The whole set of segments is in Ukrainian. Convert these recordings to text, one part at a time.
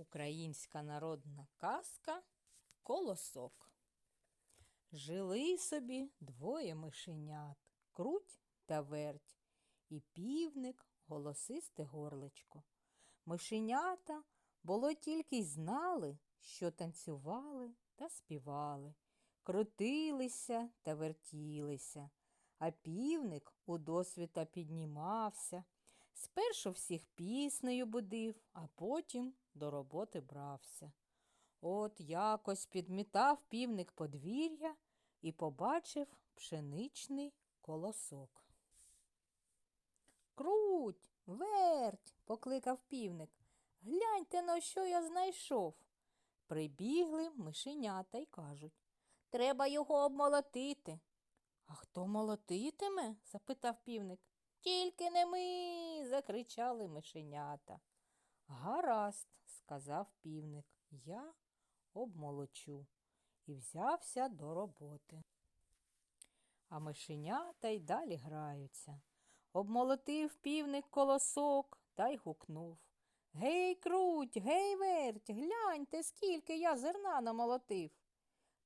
Українська народна казка Колосок. Жили собі двоє мишенят круть та верть, і півник голосисте горличко. Мишенята було тільки й знали, що танцювали та співали, крутилися та вертілися, а півник у досвіта піднімався. Спершу всіх піснею будив, а потім до роботи брався. От якось підмітав півник подвір'я і побачив пшеничний колосок. Круть, верть, покликав півник. Гляньте, на що я знайшов. Прибігли мишенята й кажуть. Треба його обмолотити. А хто молотитиме? запитав півник. Тільки не ми. закричали мишенята. Гаразд, сказав півник, я обмолочу і взявся до роботи. А мишенята й далі граються. Обмолотив півник колосок та й гукнув. Гей, круть, гей, верть, гляньте, скільки я зерна намолотив.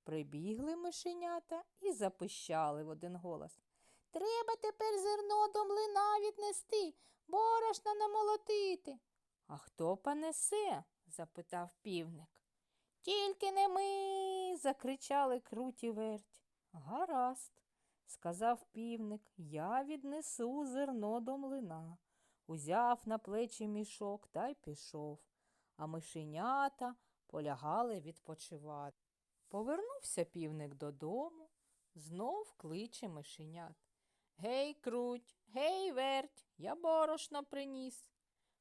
Прибігли мишенята і запищали в один голос. Треба тепер зерно до млина віднести, борошна намолотити. А хто понесе? запитав півник. Тільки не ми. закричали круті верть. Гаразд, сказав півник, я віднесу зерно до млина. Узяв на плечі мішок та й пішов, а мишенята полягали відпочивати. Повернувся півник додому, знов кличе мишенят. Гей, круть, гей, верть, я борошно приніс.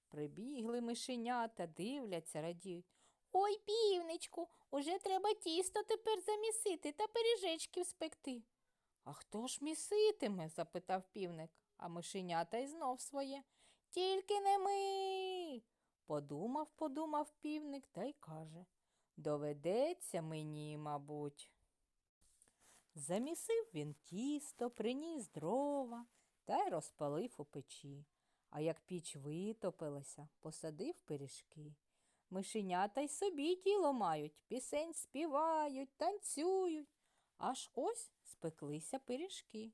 Прибігли мишенята, дивляться, радіють. Ой, півничку, уже треба тісто тепер замісити та пиріжечків спекти. А хто ж міситиме? запитав півник, а мишенята й знов своє. Тільки не ми. Подумав, подумав півник та й каже Доведеться мені, мабуть. Замісив він тісто, приніс дрова та й розпалив у печі. А як піч витопилася, посадив пиріжки. Мишенята й собі діло мають, пісень співають, танцюють. Аж ось спеклися пиріжки.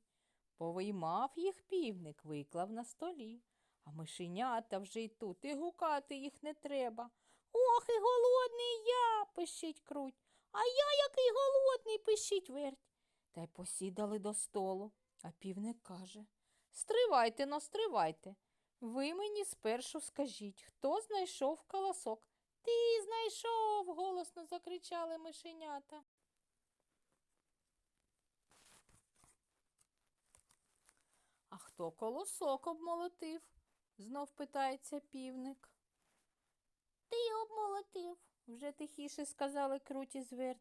Повиймав їх півник, виклав на столі. А мишенята вже й тут, і гукати їх не треба. Ох, і голодний я, пищить круть. А я який голодний, пищить верть. Та й посідали до столу. А півник каже Стривайте но, стривайте. Ви мені спершу скажіть, хто знайшов колосок? Ти знайшов. голосно закричали мишенята. А хто колосок обмолотив? знов питається півник. Ти обмолотив, вже тихіше сказали круті з.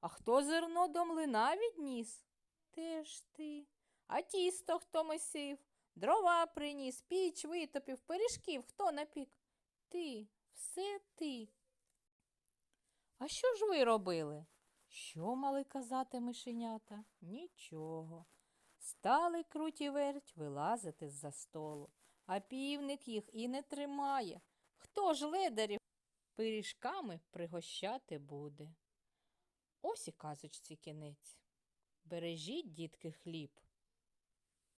А хто зерно до млина відніс? Теж ти. А тісто хто месив? Дрова приніс, піч витопив, пиріжків хто напік? Ти, все ти. А що ж ви робили? Що мали казати мишенята? Нічого. Стали круті верть вилазити з-за столу, а півник їх і не тримає. Хто ж ледарів пиріжками пригощати буде? Ось і казочці кінець. Бережіть, дітки, хліб,